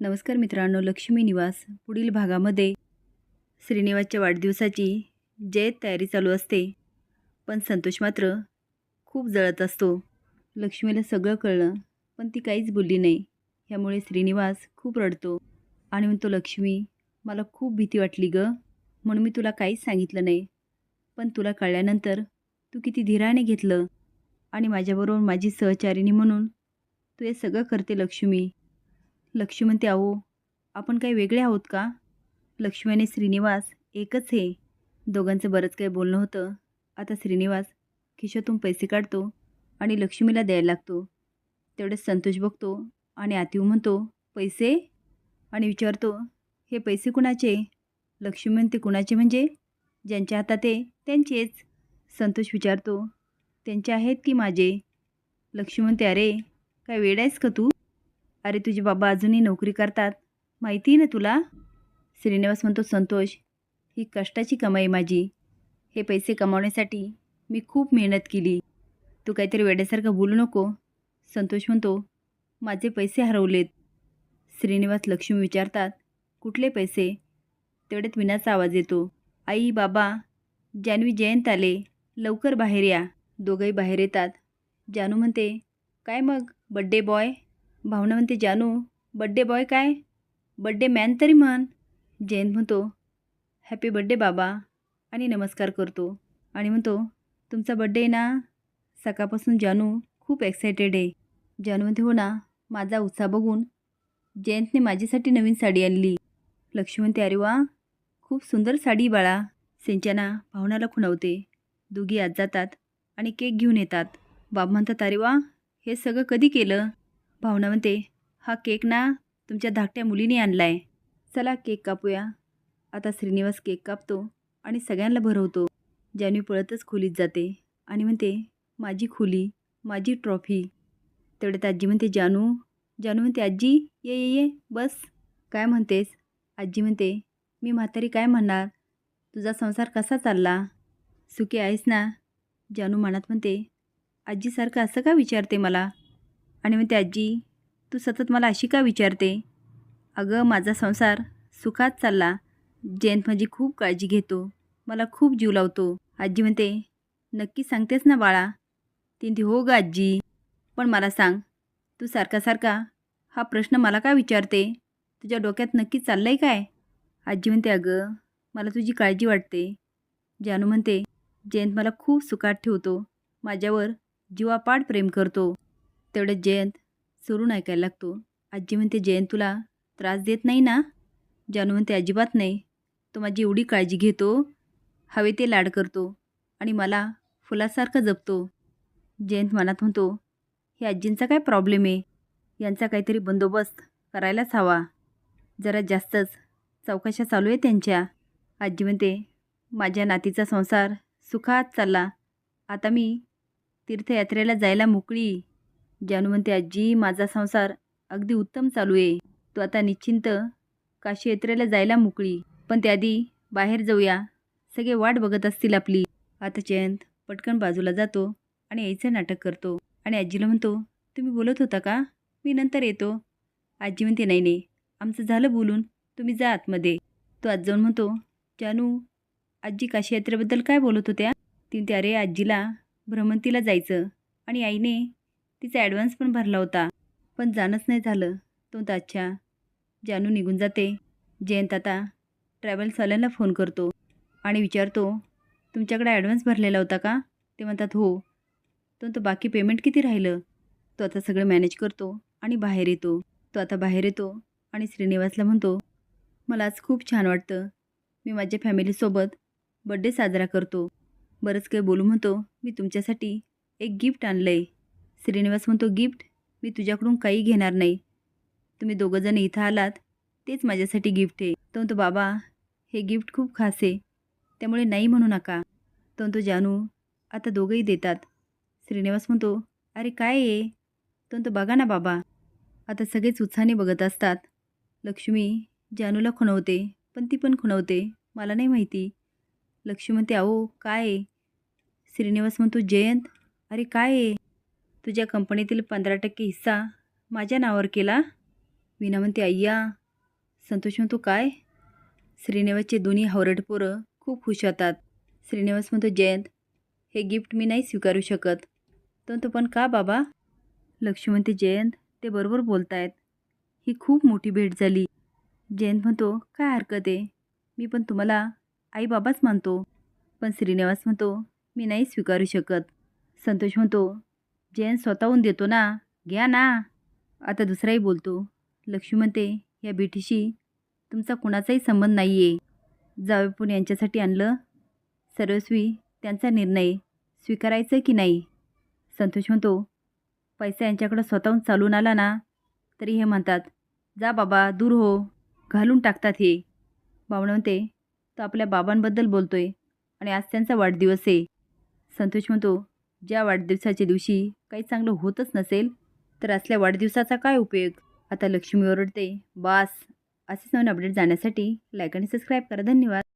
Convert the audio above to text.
नमस्कार मित्रांनो लक्ष्मी निवास पुढील भागामध्ये. श्रीनिवासच्या वाढदिवसाची जयत तयारी चालू असते पण संतोष मात्र खूप जळत असतो. लक्ष्मीला सगळं कळलं पण ती काहीच बोलली नाही. ह्यामुळे श्रीनिवास खूप रडतो आणि म्हणतो लक्ष्मी मला खूप भीती वाटली गं म्हणून मी तुला काहीच सांगितलं नाही. पण तुला कळल्यानंतर तू किती धीराने घेतलं आणि माझ्याबरोबर माझी सहचारिणी म्हणून तू हे सगळं करते लक्ष्मी. लक्ष्मी म्हणते अहो आपण काही वेगळे आहोत का? लक्ष्मी आणि श्रीनिवास एकच हे. दोघांचं बरंच काही बोलणं होतं. आता श्रीनिवास खिशातून पैसे काढतो आणि लक्ष्मीला द्यायला लागतो. तेवढेच संतोष बघतो आणि आतिव म्हणतो पैसे? आणि विचारतो हे पैसे कुणाचे? लक्ष्मी म्हणते कुणाचे म्हणजे? ज्यांच्या हातात आहे त्यांचेच. संतोष विचारतो त्यांचे आहेत की माझे? लक्ष्मी म्हणते अरे काय वेळ आहेस का तू? अरे तुझे बाबा अजूनही नोकरी करतात. माहिती आहे ना तुला? श्रीनिवास म्हणतो संतोष ही कष्टाची कमाई माझी. हे पैसे कमावण्यासाठी मी खूप मेहनत केली. तू काहीतरी वेड्यासारखं बोलू नको. संतोष म्हणतो माझे पैसे हरवलेत. श्रीनिवास लक्ष्मी विचारतात कुठले पैसे? तेवढ्यात विनाचा आवाज येतो आई बाबा जानवी जयंत आले. लवकर बाहेर या. दोघंही बाहेर येतात. जानू म्हणते काय मग? बड्डे बॉय भावना म्हणते जानू बड्डे बॉय काय? बड्डे मॅन तरी म्हण. जयंत म्हणतो हॅपी बड्डे बाबा. आणि नमस्कार करतो. आणि म्हणतो तुमचा बड्डे आहे ना? सकाळपासून जानू खूप एक्सायटेड आहे. जानू म्हणते हो ना माझा उत्साह बघून. जयंतने माझ्यासाठी नवीन साडी आणली. लक्ष्मी म्हणते अरे वा खूप सुंदर साडी बाळा. सिंचना भावनाला खुणावते. दोघी आत जातात आणि केक घेऊन येतात. बाब म्हणतात अरे वा हे सगळं कधी केलं? भावना म्हणते हा केक ना तुमच्या धाकट्या मुलीने आणला आहे चला केक कापूया. आता श्रीनिवास केक कापतो आणि सगळ्यांना भरवतो जानवी पळतच खोलीत जाते आणि म्हणते माझी खोली माझी ट्रॉफी. तेवढ्यात आजी म्हणते जानू जानू म्हणते आजी ये ये ये बस. काय म्हणतेस? आजी म्हणते मी म्हातारी काय म्हणणार? तुझा संसार कसा चालला? सुखी आहेस ना? जानू मनात म्हणते आजीसारखं असं का विचारते मला? आणि म्हणते आजी तू सतत मला अशी का विचारते? अगं माझा संसार सुखात चालला. जयंत माझी खूप काळजी घेतो. मला खूप जीव लावतो. आजी म्हणते नक्की सांगतेस ना बाळा. ती हो ग आजी. पण मला सांग तू सारखा सारखा हा प्रश्न मला का विचारते? तुझ्या डोक्यात नक्की चाललं आहे काय? आजी म्हणते अगं मला तुझी काळजी वाटते. जानू म्हणते जयंत मला खूप सुखात ठेवतो. माझ्यावर जीवापाड प्रेम करतो. तेवढ्यात जयंत सुरून ऐकायला लागतो. आजी म्हणते जयंत तुला त्रास देत नाही ना? जानू म्हणते अजिबात नाही. तो माझी एवढी काळजी घेतो हवे ते लाड करतो आणि मला फुलासारखा जपतो. जयंत मनात म्हणतो हे आजींचा काय प्रॉब्लेम आहे? यांचा काहीतरी बंदोबस्त करायलाच हवा. जरा जास्तच चौकशा चालू आहे त्यांच्या. आजी म्हणते माझ्या नातीचा संसार सुखात चालला. आता मी तीर्थयात्रेला जायला मोकळी जानू म्हणते आजी माझा संसार अगदी उत्तम चालू आहे. तू आता निश्चिंत काशी यात्रेला जायला मोकळी? पण त्याआधी बाहेर जाऊया. सगळे वाट बघत असतील आपली. आता जयंत पटकन बाजूला जातो आणि यायचं नाटक करतो. आणि आजीला म्हणतो तुम्ही बोलत होता का? मी नंतर येतो. आजी म्हणते नाही नाही. आमचं झालं बोलून. तुम्ही जा आतमध्ये. तो आज जाऊन म्हणतो जानू आजी काशी यात्रेबद्दल काय बोलत होत्या? ती म्हणते अरे आजीला भ्रमंतीला जायचं आणि आईने तिचा ॲडव्हान्स पण भरला होता. पण जाणंच नाही झालं. तो म्हणतो अच्छा जानू निघून जाते. जयंत आता ट्रॅव्हल्सवाल्यांना फोन करतो. आणि विचारतो तुमच्याकडे ॲडव्हान्स भरलेला होता का? ते म्हणतात हो. तो तो बाकी पेमेंट किती राहिलं? तो आता सगळं मॅनेज करतो आणि बाहेर येतो. तो आता बाहेर येतो आणि श्रीनिवासला म्हणतो मला आज खूप छान वाटतं. मी माझ्या फॅमिलीसोबत बड्डे साजरा करतो. बरंच काही बोलू म्हणतो. मी तुमच्यासाठी एक गिफ्ट आणलं आहे श्रीनिवास म्हणतो गिफ्ट? मी तुझ्याकडून काही घेणार नाही. तुम्ही दोघंजण इथं आलात तेच माझ्यासाठी गिफ्ट आहे. तो म्हणतो बाबा हे गिफ्ट खूप खास आहे. त्यामुळे नाही म्हणू नका. तो म्हणतो जानू आता दोघंही देतात. श्रीनिवास म्हणतो अरे काय आहे? तो म्हणतो बघा ना बाबा. आता सगळेच उत्साहाने बघत असतात. लक्ष्मी जानूला खुणवते पण ती पण खुणवते. मला नाही माहिती. लक्ष्मी म्हणते अहो काय आहे? श्रीनिवास म्हणतो जयंत? अरे काय आहे? तुझ्या कंपनीतील पंधरा टक्के हिस्सा माझ्या नावावर केला? वीणा म्हणते अय्या संतोष म्हणतो काय? श्रीनिवासचे दोन्ही हावरट पोरं खूप खुश होतात. श्रीनिवास म्हणतो जयंत हे गिफ्ट मी नाही स्वीकारू शकत. तो पण का बाबा? लक्ष्मी म्हणते जयंत ते बरोबर बोलतायत. ही खूप मोठी भेट झाली. जयंत म्हणतो काय हरकत आहे? मी पण तुम्हाला आई बाबाच मानतो. पण श्रीनिवास म्हणतो मी नाही स्वीकारू शकत. संतोष म्हणतो जैन स्वतःहून देतो ना घ्या ना. आता दुसराही बोलतो लक्ष्मी म्हणते या भेटीशी तुमचा कुणाचाही संबंध नाही आहे जावेपून यांच्यासाठी आणलं. सर्वस्वी त्यांचा निर्णय स्वीकारायचं की नाही? संतोष म्हणतो पैसा यांच्याकडं स्वतःहून चालून आला ना तरी हे म्हणतात जा बाबा दूर हो घालून टाकतात हे. बावण म्हणते तो आपल्या बाबांबद्दल बोलतोय आणि आज त्यांचा वाढदिवस आहे. संतोष म्हणतो ज्या वाढदिवसाच्या दिवशी काही चांगलं होतच नसेल तर असल्या वाढदिवसाचा काय उपयोग? आता लक्ष्मी ओरडते बास. असेच नवीन अपडेट जाण्यासाठी लाईक आणि सबस्क्राईब करा. धन्यवाद.